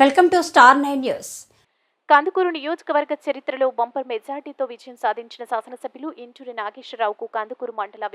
Welcome to star nine news. Kandukur నియోజకవర్గ చరిత్రలో bumper మెజార్టీతో విజయం సాధించిన శాసనసభ్యులు ఇంటూరి నాగేశ్వరరావుకు కందుకూరు మండల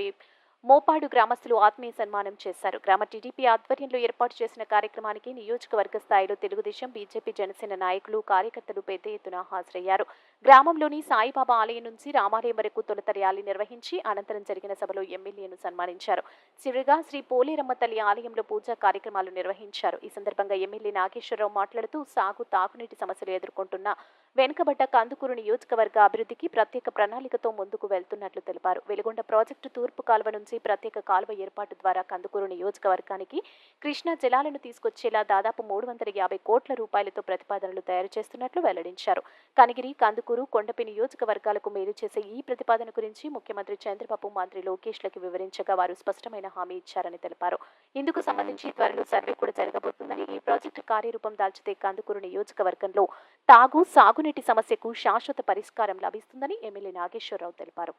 మోపాడు గ్రామస్తులు ఆత్మీయ సన్మానం చేశారు. గ్రామ టీడీపీ ఆధ్వర్యంలో ఏర్పాటు చేసిన కార్యక్రమానికి నియోజకవర్గ స్థాయిలో తెలుగుదేశం బీజేపీ జనసేన నాయకులు కార్యకర్తలు పెద్ద ఎత్తున హాజరయ్యారు. గ్రామంలోని సాయిబాబా ఆలయం నుంచి రామాలయం వరకు తొలుత ర్యాలీ నిర్వహించి అనంతరం జరిగిన సభలో ఎమ్మెల్యేను సన్మానించారు. చివరిగా శ్రీ పోలేరమ్మ తల్లి ఆలయంలో పూజా కార్యక్రమాలు నిర్వహించారు. ఈ సందర్భంగా ఎమ్మెల్యే నాగేశ్వరరావు మాట్లాడుతూ సాగు తాగునీటి సమస్యలు ఎదుర్కొంటున్న వెనుకబడ్డ కందుకూరు నియోజకవర్గ అభివృద్ధికి ప్రత్యేక ప్రణాళికతో ముందుకు వెళ్తున్నట్లు తెలిపారు. వెలుగొండ ప్రాజెక్టు తూర్పు కాలువ నుంచి ప్రత్యేక కాలువ ఏర్పాటు ద్వారా కందుకూరు నియోజకవర్గానికి కృష్ణా జలాలను తీసుకొచ్చేలా దాదాపు మూడు వందల యాభై కోట్ల రూపాయలతో ప్రతిపాదనలు తయారు చేస్తున్నట్లు వెల్లడించారు. కనిగిరి కందుకూరు కొండపి నియోజకవర్గాలకు మేలు చేసే ఈ ప్రతిపాదన గురించి ముఖ్యమంత్రి చంద్రబాబు మంత్రి లోకేష్లకు వివరించగా వారు స్పష్టమైన హామీ ఇచ్చారని తెలిపారు. ఇందుకు సంబంధించి త్వరలో సర్వే కూడా జరగబోతుందని ఈ ప్రాజెక్టు కార్యరూపం దాల్చితే కందుకూరు నియోజకవర్గంలో తాగు సాగునీటి సమస్యకు శాశ్వత పరిష్కారం లభిస్తుందని ఎమ్మెల్యే నాగేశ్వరరావు తెలిపారు.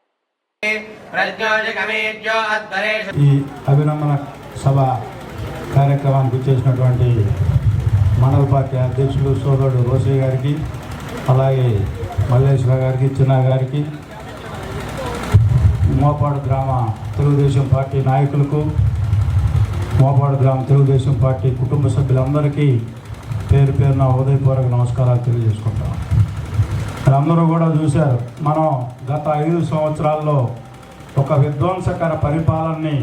ఈ అభినందన సభ కార్యక్రమానికి వచ్చేసినటువంటి మండల పార్టీ అధ్యక్షులు సోదరుడు రోసయ్య గారికి అలాగే మల్లేశ్వర గారికి చిన్న గారికి మోపాడు గ్రామ తెలుగుదేశం పార్టీ నాయకులకు మోపాడు గ్రామ తెలుగుదేశం పార్టీ కుటుంబ సభ్యులందరికీ పేరు పేరున హృదయపూర్వక నమస్కారాలు తెలియజేసుకుంటాం అందరూ కూడా చూశారు మనం గత ఐదు సంవత్సరాల్లో ఒక విధ్వంసకర పరిపాలనని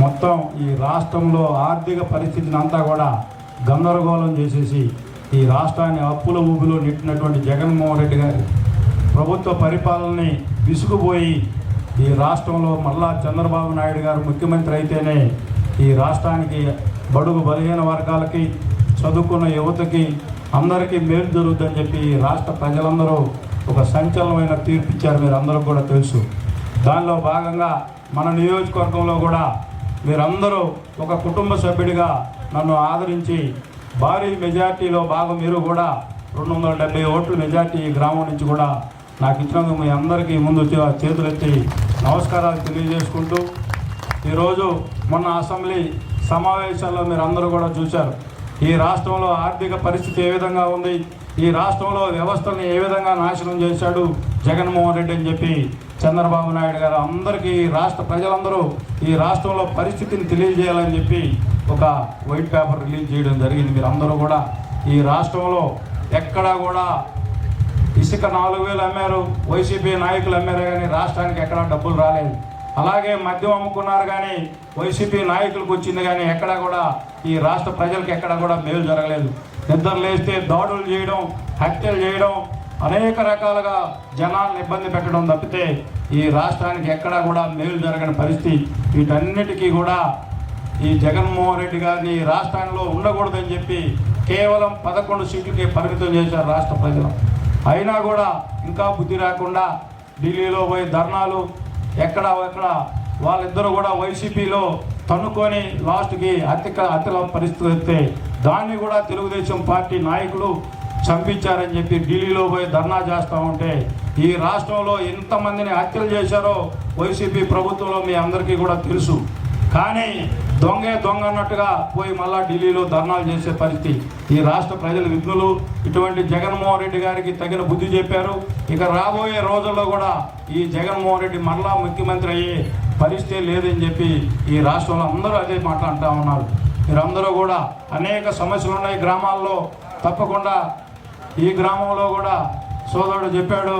మొత్తం ఈ రాష్ట్రంలో ఆర్థిక పరిస్థితిని అంతా కూడా గందరగోళం చేసేసి ఈ రాష్ట్రాన్ని అప్పుల ఊబిలో నెట్టినటువంటి జగన్మోహన్ రెడ్డి గారి ప్రభుత్వ పరిపాలనని విసుగుపోయి ఈ రాష్ట్రంలో మళ్ళా చంద్రబాబు నాయుడు గారు ముఖ్యమంత్రి అయితేనే ఈ రాష్ట్రానికి బడుగు బలహీన వర్గాలకి చదువుకున్న యువతకి అందరికీ మేలు జరుగుతుందని చెప్పి ఈ రాష్ట్ర ప్రజలందరూ ఒక సంచలనమైన తీర్పు ఇచ్చారు మీరు అందరూ కూడా తెలుసు. దానిలో భాగంగా మన నియోజకవర్గంలో కూడా మీరందరూ ఒక కుటుంబ సభ్యుడిగా నన్ను ఆదరించి భారీ మెజార్టీలో భాగం మీరు కూడా రెండు వందల డెబ్బై ఓట్ల మెజార్టీ ఈ గ్రామం నుంచి కూడా నాకు ఇచ్చినందుకు మీ అందరికీ ముందు చేతులెత్తి నమస్కారాలు తెలియజేసుకుంటూ ఈరోజు మొన్న అసెంబ్లీ సమావేశాల్లో మీరు అందరూ కూడా చూశారు. ఈ రాష్ట్రంలో ఆర్థిక పరిస్థితి ఏ విధంగా ఉంది? ఈ రాష్ట్రంలో వ్యవస్థని ఏ విధంగా నాశనం చేశాడు జగన్మోహన్ రెడ్డి అని చెప్పి చంద్రబాబు నాయుడు గారు? అందరికీ ఈ రాష్ట్ర ప్రజలందరూ ఈ రాష్ట్రంలో పరిస్థితిని తెలియజేయాలని చెప్పి ఒక వైట్ పేపర్ రిలీజ్ చేయడం జరిగింది. మీరు అందరూ కూడా ఈ రాష్ట్రంలో ఎక్కడా కూడా ఇసుక నాలుగు వేలు అమ్మారు. వైసీపీ నాయకులు అమ్మారు కానీ రాష్ట్రానికి ఎక్కడా డబ్బులు రాలేదు. అలాగే మద్యం అమ్ముకున్నారు కానీ వైసీపీ నాయకులకు వచ్చింది కానీ ఎక్కడా కూడా ఈ రాష్ట్ర ప్రజలకు ఎక్కడా కూడా మేలు జరగలేదు. నిద్ర లేస్తే దాడులు చేయడం హత్యలు చేయడం అనేక రకాలుగా జనాలను ఇబ్బంది పెట్టడం తప్పితే ఈ రాష్ట్రానికి ఎక్కడా కూడా మేలు జరగని పరిస్థితి వీటన్నిటికీ కూడా ఈ జగన్మోహన్ రెడ్డి గారిని రాష్ట్రంలో ఉండకూడదని చెప్పి కేవలం పదకొండు సీట్లకే పరిమితం చేశారు రాష్ట్ర ప్రజలు. అయినా కూడా ఇంకా బుద్ధి రాకుండా ఢిల్లీలో పోయి ధర్నాలు ఎక్కడ ఎక్కడ వాళ్ళిద్దరూ కూడా వైసీపీలో తన్నుకొని లాస్ట్కి అతిక అతిల పరిస్థితి వస్తే దాన్ని కూడా తెలుగుదేశం పార్టీ నాయకులు చంపించారని చెప్పి ఢిల్లీలో పోయి ధర్నా చేస్తూ ఉంటే ఈ రాష్ట్రంలో ఎంతమందిని హత్యలు చేశారో వైసీపీ ప్రభుత్వంలో మీ అందరికీ కూడా తెలుసు. కానీ దొంగే దొంగ అన్నట్టుగా పోయి మళ్ళా ఢిల్లీలో ధర్నాలు చేసే పరిస్థితి. ఈ రాష్ట్ర ప్రజల విఘ్నులు. ఇటువంటి జగన్మోహన్ రెడ్డి గారికి తగిన బుద్ధి చెప్పారు. ఇక రాబోయే రోజుల్లో కూడా ఈ జగన్మోహన్ రెడ్డి మరలా ముఖ్యమంత్రి అయ్యే పరిస్థితి లేదని చెప్పి ఈ రాష్ట్రంలో అందరూ అదే మాట్లాడుతూ ఉన్నారు. మీరందరూ కూడా అనేక సమస్యలు ఉన్నాయి గ్రామాల్లో. తప్పకుండా ఈ గ్రామంలో కూడా సోదరుడు చెప్పాడు.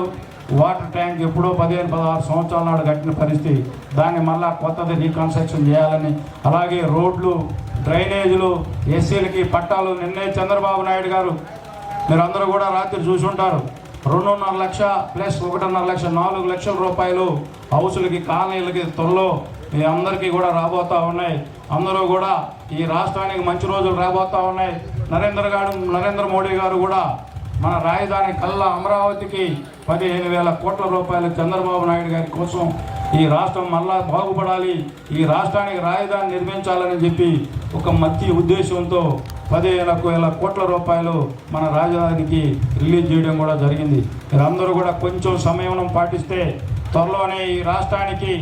వాటర్ ట్యాంక్ ఎప్పుడో పదిహేను పదహారు సంవత్సరాల నాడు కట్టిన పరిస్థితి. దాన్ని మళ్ళా కొత్తది రీకన్స్ట్రక్షన్ చేయాలని. అలాగే రోడ్లు డ్రైనేజీలు ఎస్సీలకి పట్టాలు. నిన్నే చంద్రబాబు నాయుడు గారు మీరందరూ కూడా రాత్రి చూసుంటారు. రెండున్నర లక్ష ప్లస్ ఒకటిన్నర లక్ష నాలుగు లక్షల రూపాయలు హౌసులకి కాలనీలకి త్వరలో మీ అందరికీ కూడా రాబోతా ఉన్నాయి. అందరూ కూడా ఈ రాష్ట్రానికి మంచి రోజులు రాబోతూ ఉన్నాయి. నరేంద్ర గారు నరేంద్ర మోడీ గారు కూడా మన రాజధాని కల్లా అమరావతికి పదిహేను వేల కోట్ల రూపాయలు చంద్రబాబు నాయుడు గారి కోసం ఈ రాష్ట్రం మళ్ళా బాగుపడాలి ఈ రాష్ట్రానికి రాజధాని నిర్మించాలని చెప్పి ఒక మంచి ఉద్దేశంతో పదిహేను వేల కోట్ల రూపాయలు మన రాజధానికి రిలీజ్ చేయడం కూడా జరిగింది. మీరందరూ కూడా కొంచెం సమయం పాటిస్తే త్వరలోనే ఈ రాష్ట్రానికి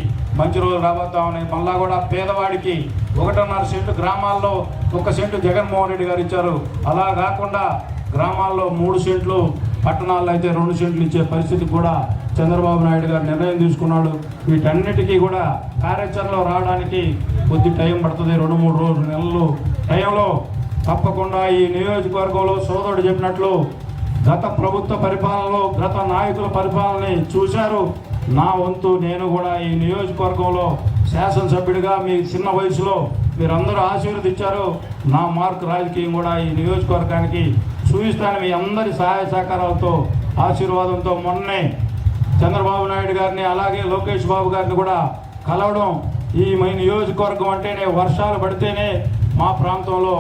మంచి రోజులు రాబోతా ఉన్నాయి. మళ్ళా కూడా పేదవాడికి ఒకటిన్నర సెంటు గ్రామాల్లో ఒక సెంటు జగన్మోహన్ రెడ్డి గారు ఇచ్చారు. అలా కాకుండా గ్రామాల్లో మూడు సెంట్లు పట్టణాల్లో అయితే రెండు సెంట్లు ఇచ్చే పరిస్థితి కూడా చంద్రబాబు నాయుడు గారు నిర్ణయం తీసుకున్నాడు. వీటన్నిటికీ కూడా కార్యాచరణలో రావడానికి కొద్ది టైం పడుతుంది రెండు మూడు రోజులు నెలలు. టైంలో తప్పకుండా ఈ నియోజకవర్గంలో సోదరుడు చెప్పినట్లు గత ప్రభుత్వ పరిపాలనలో గత నాయకుల పరిపాలనని చూశారు. నా వంతు నేను కూడా ఈ నియోజకవర్గంలో శాసనసభ్యుడిగా మీ చిన్న వయసులో మీరందరూ ఆశీర్వదించారు. నా మార్క్ రాజకీయం కూడా ఈ నియోజకవర్గానికి చూపిస్తాను మీ అందరి సహాయ సహకారాలతో ఆశీర్వాదంతో మొన్నే చంద్రబాబు నాయుడు గారిని అలాగే లోకేష్ బాబు గారిని కూడా కలవడం ఈ మై నియోజకవర్గం అంటేనే వర్షాలు పడితేనే మా ప్రాంతంలో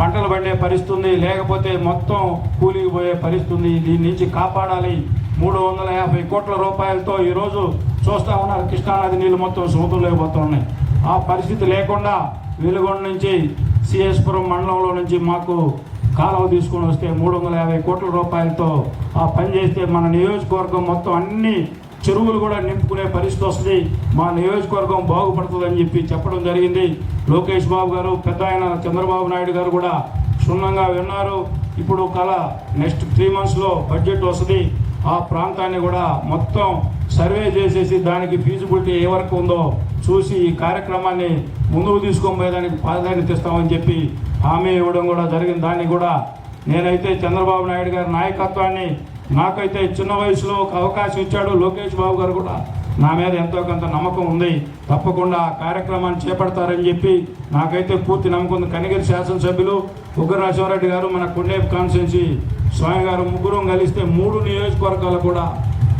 పంటలు పండే పరిస్థితి ఉంది లేకపోతే మొత్తం కూలిగిపోయే పరిస్థితుంది. పరిస్థితి దీని నుంచి కాపాడాలి. మూడు వందల యాభై కోట్ల రూపాయలతో ఈరోజు చూస్తా ఉన్నారు. కృష్ణానది నీళ్ళు మొత్తం సముద్రంలోకి ఆ పరిస్థితి లేకుండా వెలుగొండ నుంచి సిఎస్పురం మండలంలో నుంచి మాకు కాలువ తీసుకొని వస్తే మూడు వందల యాభై కోట్ల రూపాయలతో ఆ పని చేస్తే మన నియోజకవర్గం మొత్తం అన్ని చెరువులు కూడా నింపుకునే పరిస్థితి వస్తుంది. మా నియోజకవర్గం బాగుపడుతుందని చెప్పి చెప్పడం జరిగింది. లోకేష్ బాబు గారు పెద్ద ఆయన చంద్రబాబు నాయుడు గారు కూడా క్షుణ్ణంగా విన్నారు. ఇప్పుడు కల నెక్స్ట్ త్రీ మంత్స్లో బడ్జెట్ వస్తుంది. ఆ ప్రాంతాన్ని కూడా మొత్తం సర్వే చేసేసి దానికి ఫీజిబిలిటీ ఏ వరకు ఉందో చూసి ఈ కార్యక్రమాన్ని ముందుకు తీసుకొని పోయేదానికి ప్రాధాన్యత ఇస్తామని చెప్పి హామీ ఇవ్వడం కూడా జరిగింది. దాన్ని కూడా నేనైతే చంద్రబాబు నాయుడు గారి నాయకత్వాన్ని నాకైతే చిన్న వయసులో ఒక అవకాశం ఇచ్చాడు. లోకేష్ బాబు గారు కూడా నా మీద ఎంతో కొంత నమ్మకం ఉంది. తప్పకుండా ఆ కార్యక్రమాన్ని చేపడతారని చెప్పి నాకైతే పూర్తి నమ్మకం ఉంది. కనిగిరి శాసనసభ్యులు ఉగ్రరాజవరెడ్డి గారు మన కొండేపు కాన్స్టిట్యున్సీ స్వామి గారు ముగ్గురం కలిస్తే మూడు నియోజకవర్గాలు కూడా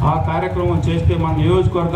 ఆ కార్యక్రమం చేస్తే మన నియోజకవర్గం